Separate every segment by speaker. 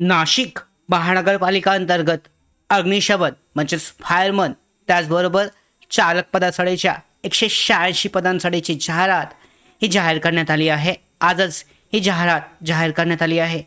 Speaker 1: नाशिक महानगरपालिका अंतर्गत अग्निशमन म्हणजेच फायरमन त्याचबरोबर चालक पदासाठीच्या एकशे शहाऐंशी पदांसाठीची जाहिरात ही जाहीर करण्यात आली आहे. आजच ही जाहिरात जाहीर करण्यात आली आहे.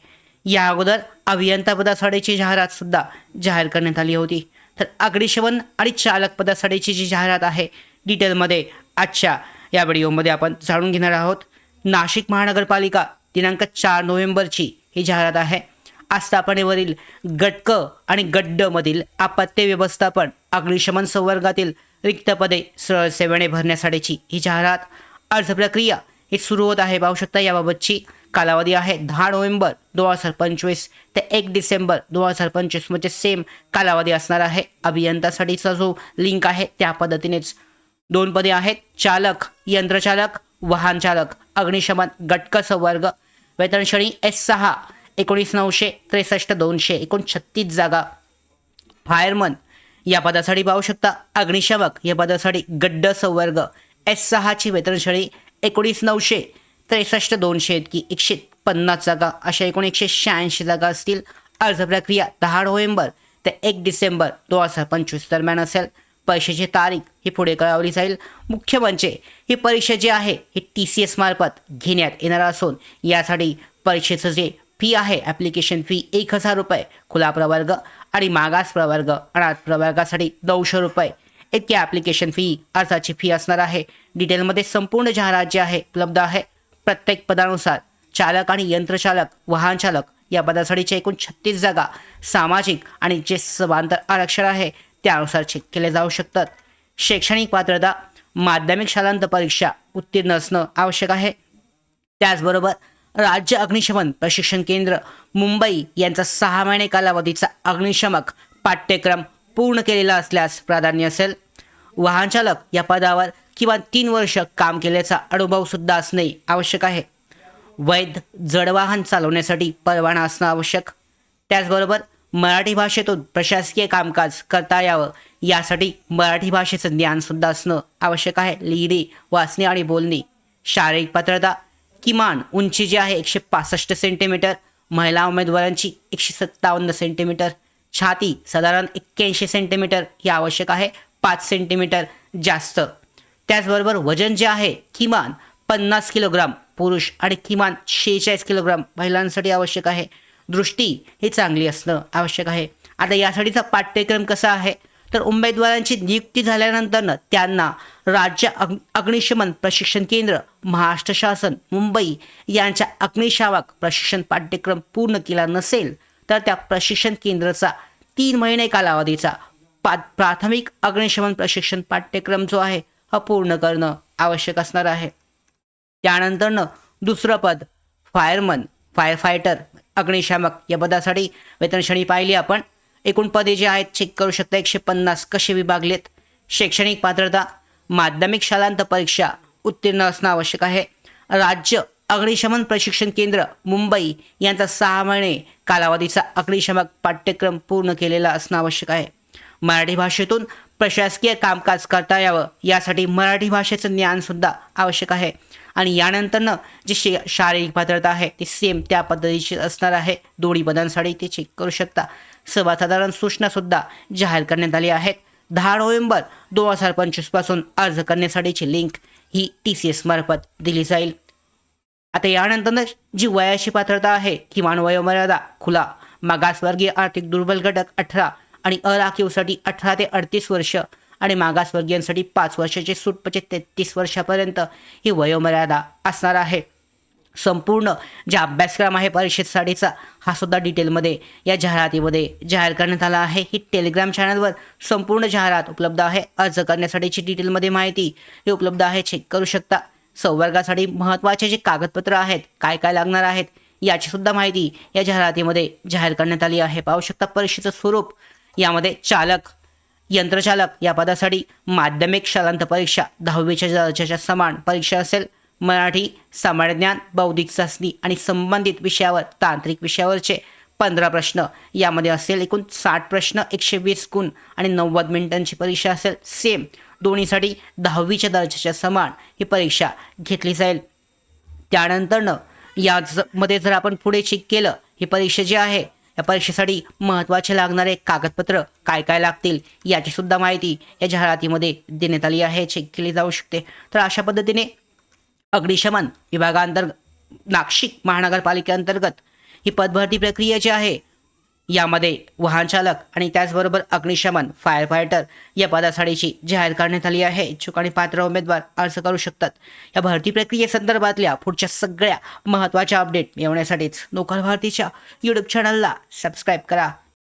Speaker 1: या अगोदर अभियंता पदासाठीची जाहिरात सुद्धा जाहीर करण्यात आली होती. तर अग्निशमन आणि चालक पदासाठीची जी जाहिरात आहे डिटेलमध्ये आजच्या या व्हिडिओमध्ये आपण जाणून घेणार आहोत. नाशिक महानगरपालिका दिनांक चार नोव्हेंबरची ही जाहिरात आहे. आस्थापनेवरील गटक आणि गड्डमधील आपत्ती व्यवस्थापन अग्निशमन संवर्गातील रिक्त पदे सरळ सेवेने भरण्यासाठीची ही जाहिरात. अर्ज प्रक्रिया ही सुरू होत आहे. पाहू शकता याबाबतची कालावधी आहे दहा नोव्हेंबर दोन हजार पंचवीस ते एक डिसेंबर दोन हजार पंचवीस म्हणजे सेम कालावधी असणार आहे. अभियंतासाठीचा जो लिंक आहे त्या पद्धतीनेच दोन पदे आहेत. चालक यंत्रचालक वाहन चालक अग्निशमन गटक संवर्ग. वेतनश्रेणी एस सहा एकोणीस नऊशे त्रेसष्ट दोनशे एकोणछत्तीस जागा. फायरमन या पदासाठी पाहू शकता अग्निशामक या पदासाठी गड्ड संवर्ग. एस सहाची वेतन एकोणीस नऊशे त्रेसष्ट दोनशे इतकी एकशे पन्नास जागा. अशा एकूण एकशे शहाऐंशी जागा असतील. अर्ज प्रक्रिया दहा नोव्हेंबर ते एक डिसेंबर दोन हजार पंचवीस दरम्यान असेल. परीक्षेची तारीख ही पुढे कळवली जाईल. मुख्य म्हणजे ही परीक्षा जी आहे ही टी सी एस मार्फत घेण्यात येणार असून यासाठी परीक्षेचं जे फी आहे. ॲप्लिकेशन फी एक हजार रुपये. खुला प्रवर्ग आणि मागास प्रवर्ग अनाथ प्रवर्गासाठी नऊशे रुपये. इतकी ॲप्लिकेशन फी अर्जाची फी असणार आहे. डिटेलमध्ये संपूर्ण जाहिरात जी आहे उपलब्ध आहे. प्रत्येक पदानुसार चालक आणि यंत्रचालक वाहन चालक या पदासाठीचे एकूण छत्तीस जागा सामाजिक आणि जे समांतर आरक्षण आहे. त्यानुसार चेक केले जाऊ शकतात. शैक्षणिक पात्रता माध्यमिक शालांत परीक्षा उत्तीर्ण असणं आवश्यक आहे. त्याचबरोबर राज्य अग्निशमन प्रशिक्षण केंद्र मुंबई यांचा सहा महिने कालावधीचा अग्निशमक पाठ्यक्रम पूर्ण केलेला असल्यास प्राधान्य असेल. वाहनचालक या पदावर किंवा तीन वर्ष काम केल्याचा अनुभव सुद्धा असणे आवश्यक आहे. वैध जडवाहन चालवण्यासाठी परवाना असणं आवश्यक. त्याचबरोबर मराठी भाषेतून प्रशासकीय कामकाज करता यावं यासाठी मराठी भाषेचं ज्ञानसुद्धा असणं आवश्यक आहे. लिहिणे वाचणे आणि बोलणे शारीरिक पात्रता किमान उंची जी आहे एकशे पासष्ट सेंटीमीटर. महिला उमेदवारांची एकशे सत्तावन्न सेंटीमीटर. छाती साधारण एक्क्याऐंशी सेंटीमीटर ही आवश्यक आहे पाच सेंटीमीटर जास्त. त्याचबरोबर वजन जे आहे किमान पन्नास किलोग्राम पुरुष आणि किमान शेहेचाळीस किलोग्राम महिलांसाठी आवश्यक आहे. दृष्टी ही चांगली असणं आवश्यक आहे. आता यासाठीचा पाठ्यक्रम कसा आहे? तर उमेदवारांची नियुक्ती झाल्यानंतरनं त्यांना राज्य अग् अग्निशमन प्रशिक्षण केंद्र महाराष्ट्र शासन मुंबई यांच्या अग्निशामक प्रशिक्षण पाठ्यक्रम पूर्ण केला नसेल तर त्या प्रशिक्षण केंद्राचा तीन महिने कालावधीचा पा प्राथमिक अग्निशमन प्रशिक्षण पाठ्यक्रम जो आहे हा पूर्ण करणं आवश्यक असणार आहे. त्यानंतरनं दुसरं पद फायरमन फायर फायटर अग्निशामक या पदासाठी वेतन श्रेणी पाहिली आपण. एकूण पदे जे आहेत चेक करू शकता एकशे पन्नास. कसे विभागलेत? शैक्षणिक पात्रता माध्यमिक शालांत परीक्षा उत्तीर्ण असणं आवश्यक आहे. राज्य अग्निशमन प्रशिक्षण केंद्र मुंबई यांचा सहा महिने कालावधीचा अग्निशमक पाठ्यक्रम पूर्ण केलेला असणं आवश्यक आहे. मराठी भाषेतून प्रशासकीय कामकाज करता यावं यासाठी मराठी भाषेचं ज्ञानसुद्धा आवश्यक आहे. आणि यानंतरनं जी शे शारीरिक पात्रता आहे ती सेम त्या पद्धतीची असणार आहे. दोन्ही पदांसाठी ते चेक करू शकता. सर्वसाधारण सूचनासुद्धा जाहीर करण्यात आली आहेत दहा नोव्हेंबर दोन हजार पंचवीसपासून अर्ज करण्यासाठीची लिंक ही टी सी एस मार्फत दिली जाईल. आता यानंतरच जी वयाची पात्रता आहे किमान वयोमर्यादा खुला मागासवर्गीय आर्थिक दुर्बल घटक अठरा आणि अराखीवसाठी अठरा ते अडतीस वर्ष आणि मागासवर्गीयांसाठी पाच वर्षाची सूट म्हणजे तेहतीस वर्षापर्यंत ही वयोमर्यादा असणार आहे. संपूर्ण जे अभ्यासक्रम आहे परीक्षेसाठीचा हा सुद्धा डिटेलमध्ये या जाहिरातीमध्ये जाहीर करण्यात आला आहे. ही टेलिग्राम चॅनलवर संपूर्ण जाहिरात उपलब्ध आहे. अर्ज करण्यासाठीची डिटेलमध्ये माहिती ही उपलब्ध आहे. चेक करू शकता. संवर्गासाठी महत्त्वाचे जे कागदपत्र आहेत काय काय लागणार आहेत याची सुद्धा माहिती या जाहिरातीमध्ये जाहीर करण्यात आली आहे. पाहू शकता परीक्षेचं स्वरूप. यामध्ये चालक यंत्रचालक या पदासाठी माध्यमिक शालांत परीक्षा दहावीच्या दर्जाच्या समान परीक्षा असेल. मराठी सामान्य ज्ञान बौद्धिक चाचणी आणि संबंधित विषयावर तांत्रिक विषयावरचे पंधरा प्रश्न. यामध्ये असेल एकूण साठ प्रश्न एकशे वीस गुण आणि नव्वद मिनिटांची परीक्षा असेल. सेम. दोन्हीसाठी दहावीच्या दर्जाच्या समान ही परीक्षा घेतली जाईल. त्यानंतरनं यामध्ये जर आपण पुढे चेक केलं ही परीक्षा जी आहे या परीक्षेसाठी महत्त्वाचे लागणारे कागदपत्र काय काय लागतील याची सुद्धा माहिती या जाहिरातीमध्ये देण्यात आली आहे. चेक केली जाऊ शकते. तर अशा पद्धतीने अग्निशमन विभागांतर्गत नाशिक महानगरपालिकेअंतर्गत ही पदभरती प्रक्रिया जी आहे यामध्ये वाहनचालक आणि त्याचबरोबर अग्निशमन फायर फायटर या पदासाठीची जाहीर करण्यात आली आहे. इच्छुक आणि पात्र उमेदवार अर्ज करू शकतात. या भरती प्रक्रियेसंदर्भातल्या पुढच्या सगळ्या महत्त्वाच्या अपडेट मिळवण्यासाठीच नोकर भारतीच्या यूट्यूब चॅनलला सबस्क्राईब करा.